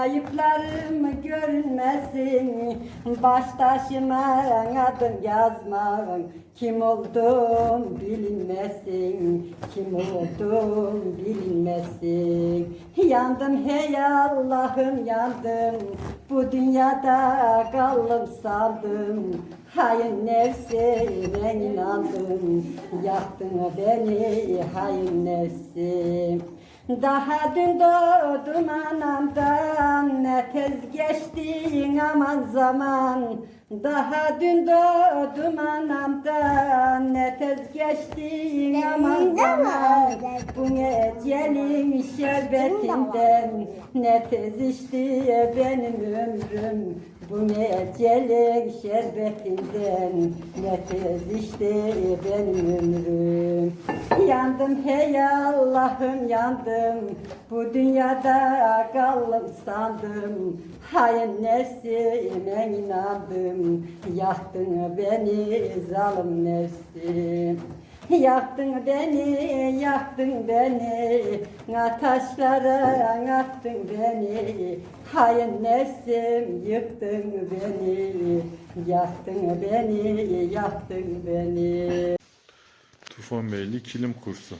Ayıplarım görünmesin Baş taşıma adım yazma Kim oldum bilinmesin. Kim oldum bilinmesin. Yandım hey Allah'ım yandım. Bu dünyada kaldım saldım Hain nefsime inandım. Yaktın beni hain nefsim daha dün doğdum anamdan Ne tez geçtin aman zaman Daha dün doğdum anamdan Ne tez geçtin aman zaman. Bu ecelin şerbetinden Ne tez içti benim ömrüm. Bu ecelin şerbetinden Ne tez içti benim ömrüm. Yandım hey Allah'ım yandım. Bu dünyada kaldım sandım. Hain nefsime inandım Yaktın beni zalim nefsim Yaktın beni, yaktın beni Ataşlara attın beni Hain nefsim yıktın beni Yaktın beni, yaktın beni Tufanbeyli kilim kursu.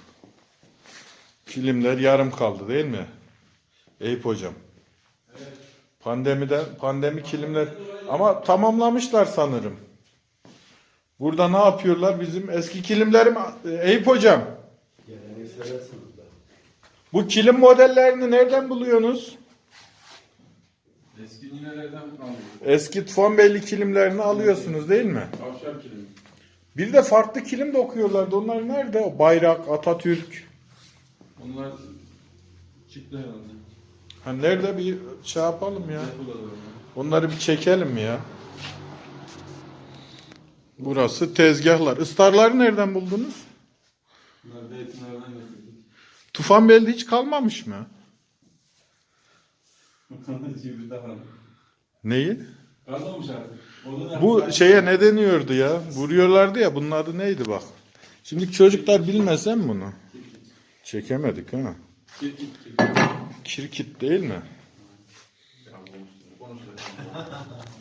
Kilimler yarım kaldı değil mi? Eyüp hocam. Pandemiden pandemi kilimler ama tamamlamışlar sanırım. Burada ne yapıyorlar? Bizim eski kilimlerim Eyüp hocam. Bu kilim modellerini nereden buluyorsunuz? Eski ninelerden alıyor. Eski Tufanbeyli kilimlerini alıyorsunuz değil mi? Tavşan kilimi. Bir de farklı kilim de okuyorlardı. Onlar nerede? Bayrak, Atatürk. Onlar çıktı herhalde. Ha nerede bir şey yapalım ya. Onlar. Onları bir çekelim ya. Burası tezgahlar. Istarları nereden buldunuz? Bunlar zeytinlerden getirdik. Tufanbeyli'de hiç kalmamış mı? Cibri daha. Neyi? Kalmamış artık. Orada da Bu şeye ne deniyordu ya? Vuruyorlardı ya. Bunun adı neydi bak. Şimdi çocuklar bilmesem bunu. Çekemedik ha. Kirkit, kirkit. Kirkit değil mi? Ya, konuşuyor.